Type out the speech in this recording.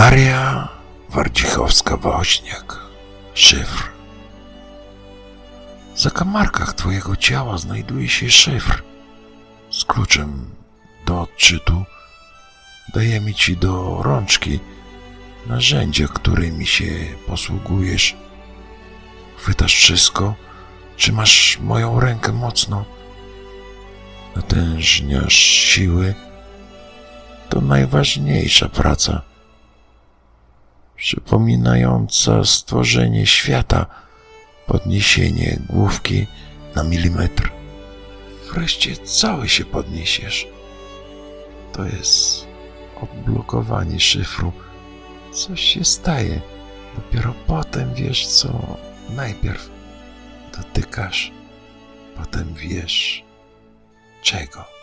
Maria Wardzichowska-Woźniak. Szyfr. W zakamarkach twojego ciała znajduje się szyfr. Z kluczem do odczytu dajemy ci do rączki narzędzia, którymi się posługujesz. Chwytasz wszystko, trzymasz moją rękę mocno. Natężniasz siły. To najważniejsza praca przypominająca stworzenie świata, podniesienie główki na milimetr. Wreszcie cały się podniesiesz. To jest odblokowanie szyfru. Coś się staje. Dopiero potem wiesz, co najpierw dotykasz, potem wiesz czego.